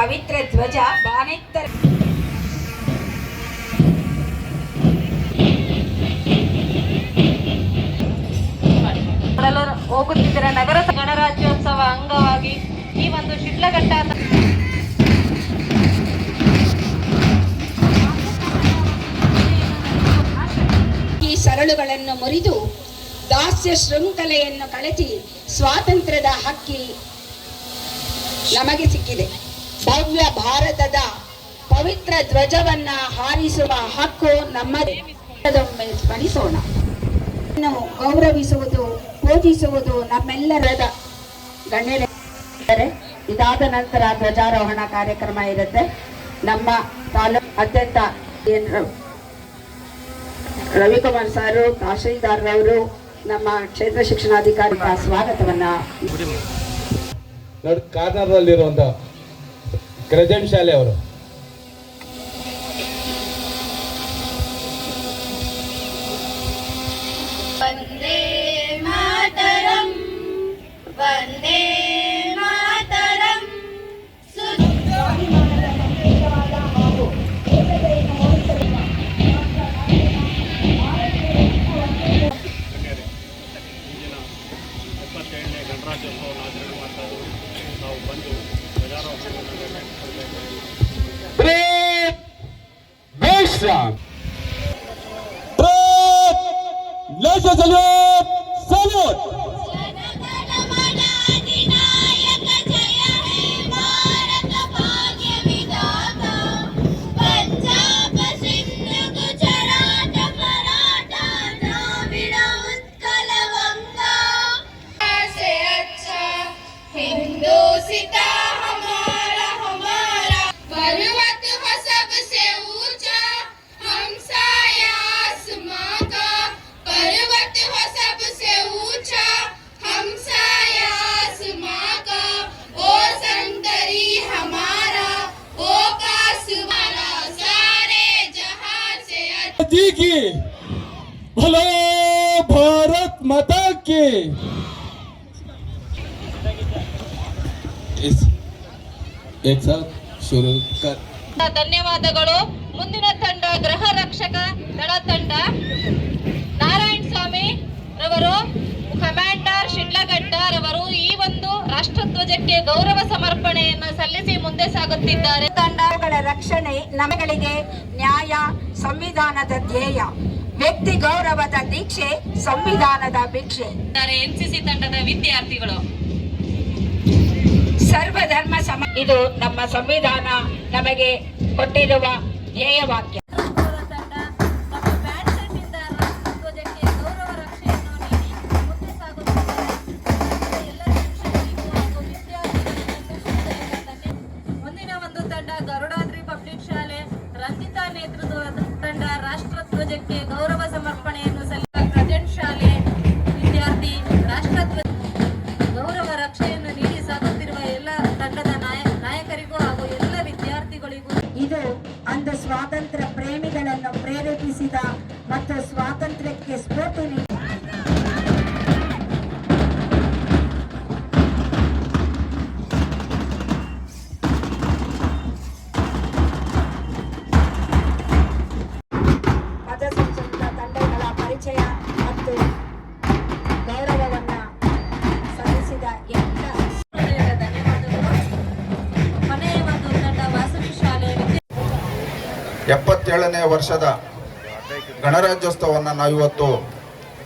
ಪವಿತ್ರ ಧ್ವಜ ಬಾನೆತ್ತರ. ಹೋಗುತ್ತಿದ್ದರೆ ನಗರ ಗಣರಾಜ್ಯೋತ್ಸವ ಅಂಗವಾಗಿ ಈ ಒಂದು ಶಿಡ್ಲಘಟ್ಟ ಈ ಸರಳುಗಳನ್ನು ಮುರಿದು ದಾಸ್ಯ ಶೃಂಖಲೆಯನ್ನು ಕಳಚಿ ಸ್ವಾತಂತ್ರ್ಯದ ಹಕ್ಕಿ ನಮಗೆ ಸಿಕ್ಕಿದೆ. ಭವ್ಯ ಭಾರತದ ಪವಿತ್ರ ಧ್ವಜವನ್ನ ಹಾರಿಸುವ ಹಕ್ಕು ನಮ್ಮದೇ. ಅದೊಮ್ಮೆ ಸ್ಮರಿಸೋಣ ಗೌರವಿಸುವುದು, ಪೂಜಿಸುವುದು ನಮ್ಮೆಲ್ಲರದ ಗಣ್ಯರೇ ಇದಾದ ನಂತರ ಧ್ವಜಾರೋಹಣ ಕಾರ್ಯಕ್ರಮ ಇರುತ್ತೆ. ನಮ್ಮ ತಾಲೂಕು ಅತ್ಯಂತ ರವಿಕುಮಾರ್ ಸಾರು ತಹಶೀಲ್ದಾರ್ರವರು ನಮ್ಮ ಕ್ಷೇತ್ರ ಶಿಕ್ಷಣಾಧಿಕಾರಿಗಳ ಸ್ವಾಗತವನ್ನ. ನಡ್ ക്രജൻഷാലേ ಅವರು വന്ദേ മാതരം വന്ദേ ಕಿ ಧನ್ಯವಾದಗಳು. ಮುಂದಿನ ತಂಡ ಗೃಹ ರಕ್ಷಕ ದಳ ತಂಡ. ನಾರಾಯಣ ಸ್ವಾಮಿ ರವರು ಕಮಾಂಡರ್ ಶಿಡ್ಲಗಟ್ಟ ರವರು ಈ ಒಂದು ರಾಷ್ಟ್ರಧ್ವಜಕ್ಕೆ ಗೌರವ ಸಮರ್ಪಣೆಯನ್ನು ಸಲ್ಲಿಸಿ ಮುಂದೆ ಸಾಗುತ್ತಿದ್ದಾರೆ. ತಂಡಗಳ ರಕ್ಷಣೆ ನಮಗಳಿಗೆ ನ್ಯಾಯ ಸಂವಿಧಾನದ ಧ್ಯೇಯ. ವ್ಯಕ್ತಿ ಗೌರವದ ದೀಕ್ಷೆ ಸಂವಿಧಾನದ ಭಿಕ್ಷೆ. ಎನ್ಸಿಸಿ ತಂಡದ ವಿದ್ಯಾರ್ಥಿಗಳು. ಸರ್ವಧರ್ಮ ಸಮ ಇದು ನಮ್ಮ ಸಂವಿಧಾನ ನಮಗೆ ಕೊಟ್ಟಿರುವ ಧ್ಯೇಯವಾಕ್ಯ ಸಲ್ಲಿಸಿದ ಎಲ್ಲ ಎಪ್ಪತ್ತೇಳನೇ ವರ್ಷದ ಗಣರಾಜ್ಯೋತ್ಸವವನ್ನು ನಾವು ಇವತ್ತು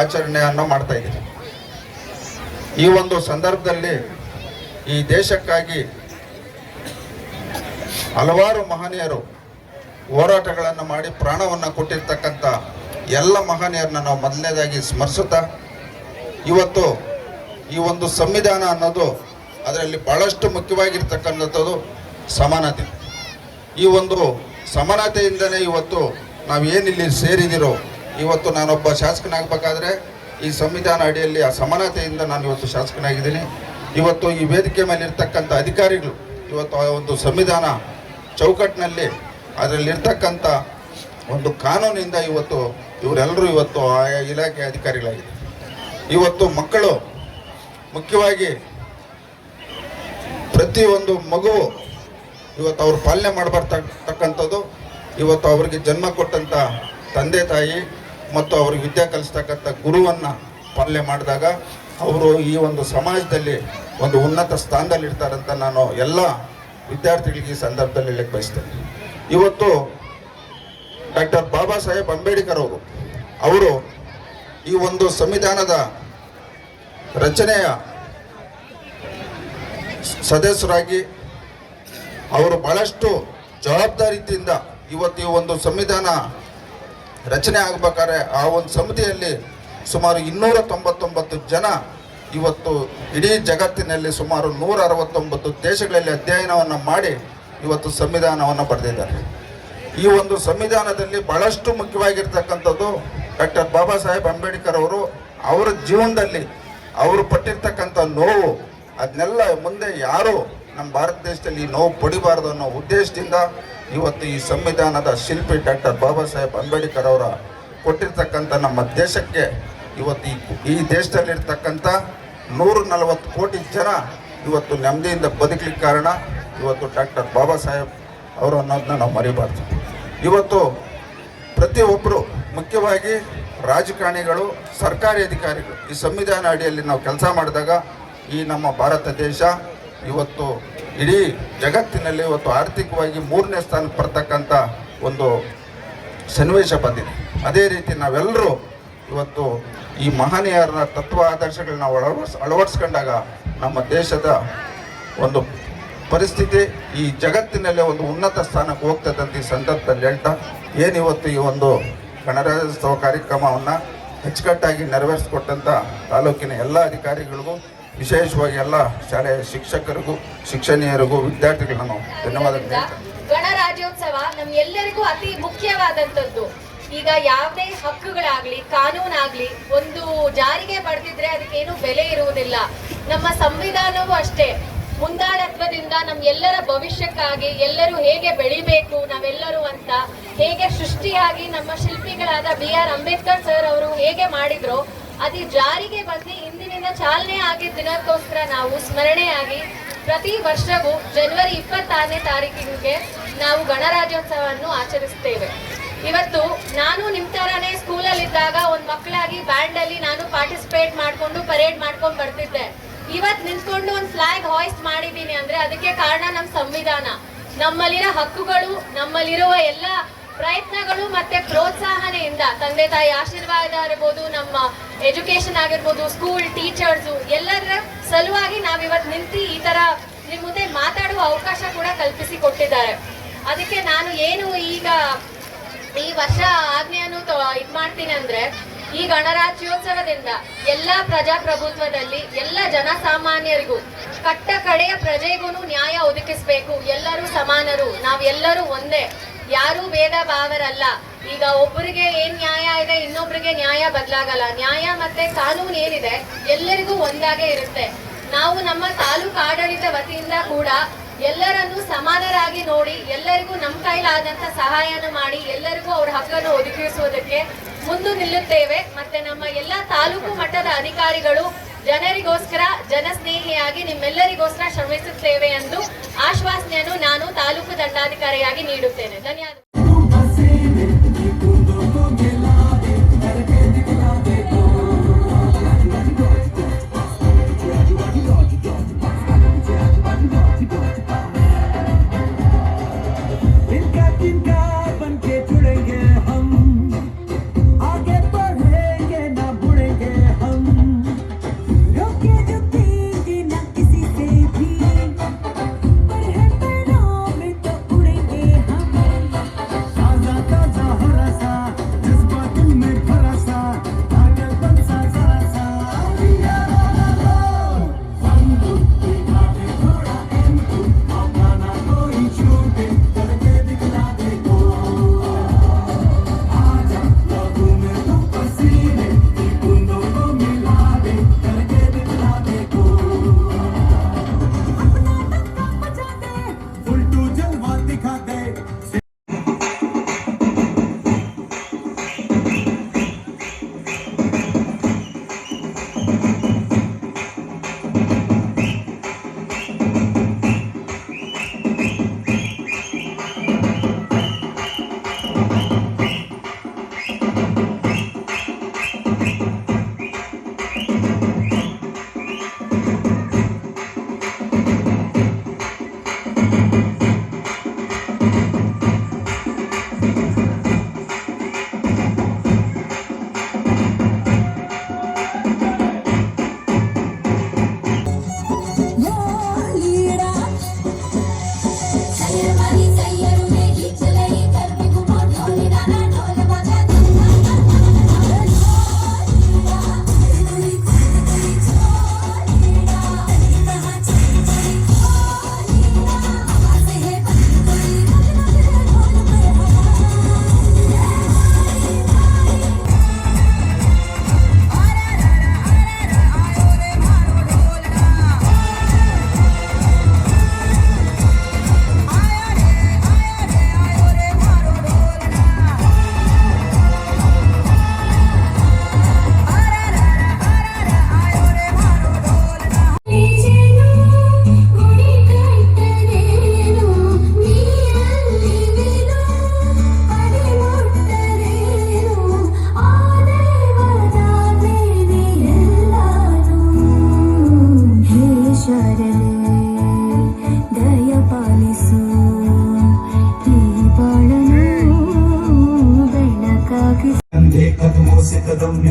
ಆಚರಣೆಯನ್ನು ಮಾಡ್ತಾ ಇದ್ದೀವಿ. ಈ ಒಂದು ಸಂದರ್ಭದಲ್ಲಿ ಈ ದೇಶಕ್ಕಾಗಿ ಹಲವಾರು ಮಹನೀಯರು ಹೋರಾಟಗಳನ್ನು ಮಾಡಿ ಪ್ರಾಣವನ್ನು ಕೊಟ್ಟಿರ್ತಕ್ಕಂಥ ಎಲ್ಲ ಮಹನೀಯರನ್ನ ನಾವು ಮೊದಲನೇದಾಗಿ ಸ್ಮರಿಸುತ್ತಾ, ಇವತ್ತು ಈ ಒಂದು ಸಂವಿಧಾನ ಅನ್ನೋದು ಅದರಲ್ಲಿ ಭಾಳಷ್ಟು ಮುಖ್ಯವಾಗಿರ್ತಕ್ಕಂಥದ್ದು ಸಮಾನತೆ. ಈ ಒಂದು ಸಮಾನತೆಯಿಂದನೇ ಇವತ್ತು ನಾವು ಏನಿಲ್ಲಿ ಸೇರಿದಿರೋ, ಇವತ್ತು ನಾನೊಬ್ಬ ಶಾಸಕನಾಗಬೇಕಾದ್ರೆ ಈ ಸಂವಿಧಾನ ಅಡಿಯಲ್ಲಿ ಆ ಸಮಾನತೆಯಿಂದ ನಾನು ಇವತ್ತು ಶಾಸಕನಾಗಿದ್ದೀನಿ. ಇವತ್ತು ಈ ವೇದಿಕೆ ಮೇಲೆ ಇರ್ತಕ್ಕಂಥ ಅಧಿಕಾರಿಗಳು, ಇವತ್ತು ಆ ಒಂದು ಸಂವಿಧಾನ ಚೌಕಟ್ಟಿನಲ್ಲಿ ಅದರಲ್ಲಿರ್ತಕ್ಕಂಥ ಒಂದು ಕಾನೂನಿಂದ ಇವತ್ತು ಇವರೆಲ್ಲರೂ ಇವತ್ತು ಆಯಾ ಇಲಾಖೆ ಅಧಿಕಾರಿಗಳಾಗಿದೆ ಇವತ್ತು ಮಕ್ಕಳು ಮುಖ್ಯವಾಗಿ ಪ್ರತಿಯೊಂದು ಮಗುವು ಇವತ್ತು ಅವ್ರು ಪಾಲನೆ ಮಾಡಬಾರ್ತಕ್ಕಂಥದ್ದು, ಇವತ್ತು ಅವರಿಗೆ ಜನ್ಮ ಕೊಟ್ಟಂಥ ತಂದೆ ತಾಯಿ ಮತ್ತು ಅವ್ರಿಗೆ ವಿದ್ಯೆ ಕಲಿಸ್ತಕ್ಕಂಥ ಗುರುವನ್ನು ಪಾಲನೆ ಮಾಡಿದಾಗ ಅವರು ಈ ಒಂದು ಸಮಾಜದಲ್ಲಿ ಒಂದು ಉನ್ನತ ಸ್ಥಾನದಲ್ಲಿ ಇರ್ತಾರಂತ ನಾನು ಎಲ್ಲ ವಿದ್ಯಾರ್ಥಿಗಳಿಗೆ ಈ ಸಂದರ್ಭದಲ್ಲಿ ಹೇಳಕ್ಕೆ ಬಯಸ್ತೇನೆ. ಇವತ್ತು ಡಾಕ್ಟರ್ ಬಾಬಾ ಸಾಹೇಬ್ ಅಂಬೇಡ್ಕರ್ ಅವರು ಅವರು ಈ ಒಂದು ಸಂವಿಧಾನದ ರಚನೆಯ ಸದಸ್ಯರಾಗಿ ಅವರು ಬಹಳಷ್ಟು ಜವಾಬ್ದಾರಿಯಿಂದ ಇವತ್ತು ಈ ಒಂದು ಸಂವಿಧಾನ ರಚನೆ ಆಗಬೇಕಾದ್ರೆ ಆ ಒಂದು ಸಮಿತಿಯಲ್ಲಿ ಸುಮಾರು ಇನ್ನೂರ ತೊಂಬತ್ತೊಂಬತ್ತು ಜನ ಇವತ್ತು ಇಡೀ ಜಗತ್ತಿನಲ್ಲಿ ಸುಮಾರು ನೂರ ಅರವತ್ತೊಂಬತ್ತು ದೇಶಗಳಲ್ಲಿ ಅಧ್ಯಯನವನ್ನು ಮಾಡಿ ಇವತ್ತು ಸಂವಿಧಾನವನ್ನು ಬರೆದಿದ್ದಾರೆ. ಈ ಒಂದು ಸಂವಿಧಾನದಲ್ಲಿ ಬಹಳಷ್ಟು ಮುಖ್ಯವಾಗಿರ್ತಕ್ಕಂಥದ್ದು ಡಾಕ್ಟರ್ ಬಾಬಾ ಸಾಹೇಬ್ ಅಂಬೇಡ್ಕರ್ ಅವರು ಅವರ ಜೀವನದಲ್ಲಿ ಅವರು ಪಟ್ಟಿರ್ತಕ್ಕಂಥ ನೋವು ಅದನ್ನೆಲ್ಲ ಮುಂದೆ ಯಾರು ನಮ್ಮ ಭಾರತ ದೇಶದಲ್ಲಿ ಈ ನೋವು ಪಡಿಬಾರದು ಅನ್ನೋ ಉದ್ದೇಶದಿಂದ ಇವತ್ತು ಈ ಸಂವಿಧಾನದ ಶಿಲ್ಪಿ ಡಾಕ್ಟರ್ ಬಾಬಾ ಸಾಹೇಬ್ ಅಂಬೇಡ್ಕರ್ ಅವರ ಕೊಟ್ಟಿರ್ತಕ್ಕಂಥ ನಮ್ಮ ದೇಶಕ್ಕೆ ಇವತ್ತು ಈ ಈ ದೇಶದಲ್ಲಿರ್ತಕ್ಕಂಥ ನೂರು ನಲವತ್ತು ಕೋಟಿ ಜನ ಇವತ್ತು ನೆಮ್ಮದಿಯಿಂದ ಬದುಕಲಿಕ್ಕೆ ಕಾರಣ ಇವತ್ತು ಡಾಕ್ಟರ್ ಬಾಬಾ ಸಾಹೇಬ್ ಅವರು ಅನ್ನೋದನ್ನ ನಾವು ಮರಿಬಾರ್ದು. ಇವತ್ತು ಪ್ರತಿಯೊಬ್ಬರು ಮುಖ್ಯವಾಗಿ ರಾಜಕಾರಣಿಗಳು, ಸರ್ಕಾರಿ ಅಧಿಕಾರಿಗಳು, ಈ ಸಂವಿಧಾನ ಅಡಿಯಲ್ಲಿ ನಾವು ಕೆಲಸ ಮಾಡಿದಾಗ ಈ ನಮ್ಮ ಭಾರತ ದೇಶ ಇವತ್ತು ಇಡೀ ಜಗತ್ತಿನಲ್ಲಿ ಇವತ್ತು ಆರ್ಥಿಕವಾಗಿ ಮೂರನೇ ಸ್ಥಾನಕ್ಕೆ ಬರ್ತಕ್ಕಂಥ ಒಂದು ಸನ್ನಿವೇಶ ಬಂದಿದೆ. ಅದೇ ರೀತಿ ನಾವೆಲ್ಲರೂ ಇವತ್ತು ಈ ಮಹನೀಯರ ತತ್ವ ಆದರ್ಶಗಳನ್ನ ಅಳವಡಿಸ್, ಅಳವಡಿಸ್ಕೊಂಡಾಗ ನಮ್ಮ ದೇಶದ ಒಂದು ಪರಿಸ್ಥಿತಿ ಈ ಜಗತ್ತಿನಲ್ಲೇ ಒಂದು ಉನ್ನತ ಸ್ಥಾನಕ್ಕೆ ಹೋಗ್ತದಂತ ಈ ಸಂದರ್ಭದಲ್ಲಿ ಹೇಳ್ತಾ ಏನಿವತ್ತು ಈ ಒಂದು ಗಣರಾಜ್ಯೋತ್ಸವ ಕಾರ್ಯಕ್ರಮವನ್ನು ಅಚ್ಚುಕಟ್ಟಾಗಿ ನೆರವೇರಿಸಿಕೊಟ್ಟಂಥ ತಾಲೂಕಿನ ಎಲ್ಲ ಅಧಿಕಾರಿಗಳಿಗೂ, ವಿಶೇಷವಾಗಿ ಎಲ್ಲ ಶಾಲೆಯ ಶಿಕ್ಷಕರಿಗೂ, ಶಿಕ್ಷಣಿಯರಿಗೂ ವಿದ್ಯಾರ್ಥಿಗಳನ್ನು ನಾವು ಧನ್ಯವಾದಗಳು ಗಣರಾಜ್ಯೋತ್ಸವ ನಮ್ಮ ಎಲ್ಲರಿಗೂ ಅತಿ ಮುಖ್ಯವಾದಂಥದ್ದು. ಈಗ ಯಾವುದೇ ಹಕ್ಕುಗಳಾಗ್ಲಿ, ಕಾನೂನಾಗ್ಲಿ ಒಂದು ಜಾರಿಗೆ ಪಡೆದಿದ್ರೆ ಅದಕ್ಕೇನು ಬೆಲೆ ಇರುವುದಿಲ್ಲ. ನಮ್ಮ ಸಂವಿಧಾನವೂ ಅಷ್ಟೇ. ಮುಂದಾಳತ್ವದಿಂದ ಎಲ್ಲರ ಭವಿಷ್ಯಕ್ಕಾಗಿ ಎಲ್ಲರೂ ಹೇಗೆ ಬೆಳಿಬೇಕು, ನಾವೆಲ್ಲರೂ ಅಂತ ಹೇಗೆ ಸೃಷ್ಟಿಯಾಗಿ ನಮ್ಮ ಶಿಲ್ಪಿಗಳಾದ ಬಿ ಆರ್ ಅಂಬೇಡ್ಕರ್ ಸರ್ ಅವರು ಹೇಗೆ ಮಾಡಿದ್ರು, ಅದು ಜಾರಿಗೆ ಬಂದು ಇಂದಿನಿಂದ ಚಾಲನೆ ಆಗಿ ದಿನಕ್ಕೋಸ್ಕರ ನಾವು ಸ್ಮರಣೆಯಾಗಿ ಪ್ರತಿ ವರ್ಷವೂ ಜನವರಿ ಇಪ್ಪತ್ತಾರನೇ ತಾರೀಕಿಗೆ ನಾವು ಗಣರಾಜ್ಯೋತ್ಸವವನ್ನು ಆಚರಿಸ್ತೇವೆ ಇವತ್ತು ನಾನು ನಿಮ್ ತರಾನೇ ಸ್ಕೂಲಲ್ಲಿದ್ದಾಗ ಒಂದು ಮಕ್ಕಳಾಗಿ ಬ್ಯಾಂಡ್ ಅಲ್ಲಿ ನಾನು ಪಾರ್ಟಿಸಿಪೇಟ್ ಮಾಡ್ಕೊಂಡು ಪರೇಡ್ ಮಾಡ್ಕೊಂಡು ಬರ್ತಿದ್ದೆ. ಇವತ್ ನಿಂತ್ಕೊಂಡು ಒಂದ್ ಫ್ಲಾಗ್ ಹಾಯ್ಸ್ಟ್ ಮಾಡಿದೀನಿ ಅಂದ್ರೆ ಅದಕ್ಕೆ ಕಾರಣ ನಮ್ ಸಂವಿಧಾನ. ನಮ್ಮಲ್ಲಿರೋ ಹಕ್ಕುಗಳು, ನಮ್ಮಲ್ಲಿರುವ ಎಲ್ಲ ಪ್ರಯತ್ನಗಳು ಮತ್ತೆ ಪ್ರೋತ್ಸಾಹನೆಯಿಂದ ತಂದೆ ತಾಯಿ ಆಶೀರ್ವಾದ ಇರ್ಬೋದು ನಮ್ಮ ಎಜುಕೇಶನ್ ಆಗಿರ್ಬೋದು ಸ್ಕೂಲ್ ಟೀಚರ್ಸು ಎಲ್ಲರ ಸಲುವಾಗಿ ನಾವಿವತ್ ನಿಂತು ಈ ತರ ನಿಮ್ ಮುಂದೆ ಮಾತಾಡುವ ಅವಕಾಶ ಕೂಡ ಕಲ್ಪಿಸಿ ಕೊಟ್ಟಿದ್ದಾರೆ. ಅದಕ್ಕೆ ನಾನು ಏನು ಈಗ ಈ ವರ್ಷ ಆಜ್ಞೆಯನ್ನು ಇದ್ ಮಾಡ್ತೀನಿ ಅಂದ್ರೆ ಈ ಗಣರಾಜ್ಯೋತ್ಸವದಿಂದ ಎಲ್ಲ ಪ್ರಜಾಪ್ರಭುತ್ವದಲ್ಲಿ ಎಲ್ಲ ಜನಸಾಮಾನ್ಯರಿಗೂ ಕಟ್ಟ ಕಡೆಯ ಪ್ರಜೆಗೂ ನ್ಯಾಯ ಒದಗಿಸಬೇಕು. ಎಲ್ಲರೂ ಸಮಾನರು. ನಾವೆಲ್ಲರೂ ಒಂದೇ. ಯಾರೂ ಭೇದ ಭಾವರಲ್ಲ. ಈಗ ಒಬ್ಬರಿಗೆ ಏನ್ ನ್ಯಾಯ ಇದೆ ಇನ್ನೊಬ್ಬರಿಗೆ ನ್ಯಾಯ ಬದಲಾಗಲ್ಲ. ನ್ಯಾಯ ಮತ್ತೆ ಕಾನೂನು ಏನಿದೆ, ಎಲ್ಲರಿಗೂ ಒಂದಾಗೆ ಇರುತ್ತೆ. ನಾವು ನಮ್ಮ ತಾಲೂಕು ಆಡಳಿತ ವತಿಯಿಂದ ಕೂಡ ಎಲ್ಲರನ್ನು ಸಮಾನರಾಗಿ ನೋಡಿ, ಎಲ್ಲರಿಗೂ ನಮ್ಮ ಕೈಲಾದಂತ ಸಹಾಯನ ಮಾಡಿ, ಎಲ್ಲರಿಗೂ ಅವ್ರ ಹಕ್ಕನ್ನು ಒದಗಿಸುವುದಕ್ಕೆ ಮುಂದು ನಿಲ್ಲುತ್ತೇವೆ. ಮತ್ತೆ ನಮ್ಮ ಎಲ್ಲ ತಾಲೂಕು ಮಟ್ಟದ ಅಧಿಕಾರಿಗಳು ಜನರಿಗೋಸ್ಕರ, ಜನಸ್ನೇಹಿಯಾಗಿ ನಿಮ್ಮೆಲ್ಲರಿಗೋಸ್ಕರ ಶ್ರಮಿಸುತ್ತೇವೆ ಎಂದು ಆಶ್ವಾಸನೆಯನ್ನು ನಾನು ತಾಲೂಕು ದಂಡಾಧಿಕಾರಿಯಾಗಿ ನೀಡುತ್ತೇನೆ. ಧನ್ಯವಾದ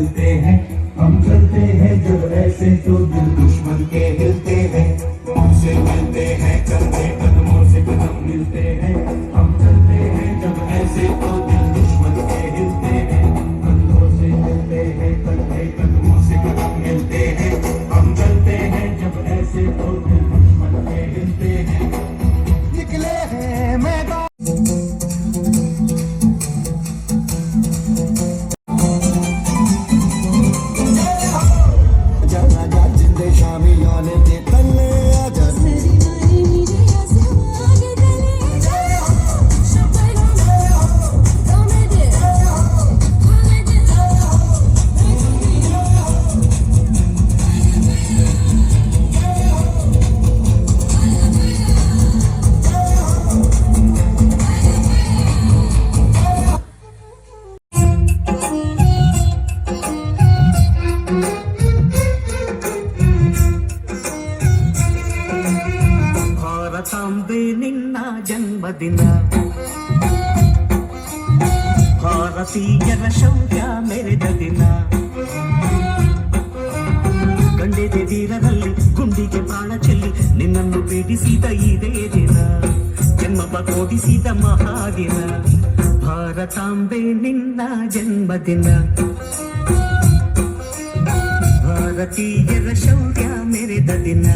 मिलते हैं। हम चलते हैं जब ऐसे तो दिल दुश्मन के हिलते हैं। उनसे मिलते ಭಾರತೀಯರ ಶೌರ್ಯ ಮೆರೆದ ದಿನ ಗಂಡೆದೆ ವೀರರಲ್ಲಿ ಗುಂಡಿಗೆ ಪ್ರಾಣ ಚೆಲ್ಲಿ ನಿನ್ನನ್ನು ಬೇಡಿಸಿದ ಇದೇ ದಿನ. ಜನ್ಮ ಕೊಡಿಸಿದ ಮಹಾದಿನ. ಭಾರತಾಂಬೆ ನಿನ್ನ ಜನ್ಮದಿನ. ಭಾರತೀಯರ ಶೌರ್ಯ ಮೆರೆದ ದಿನ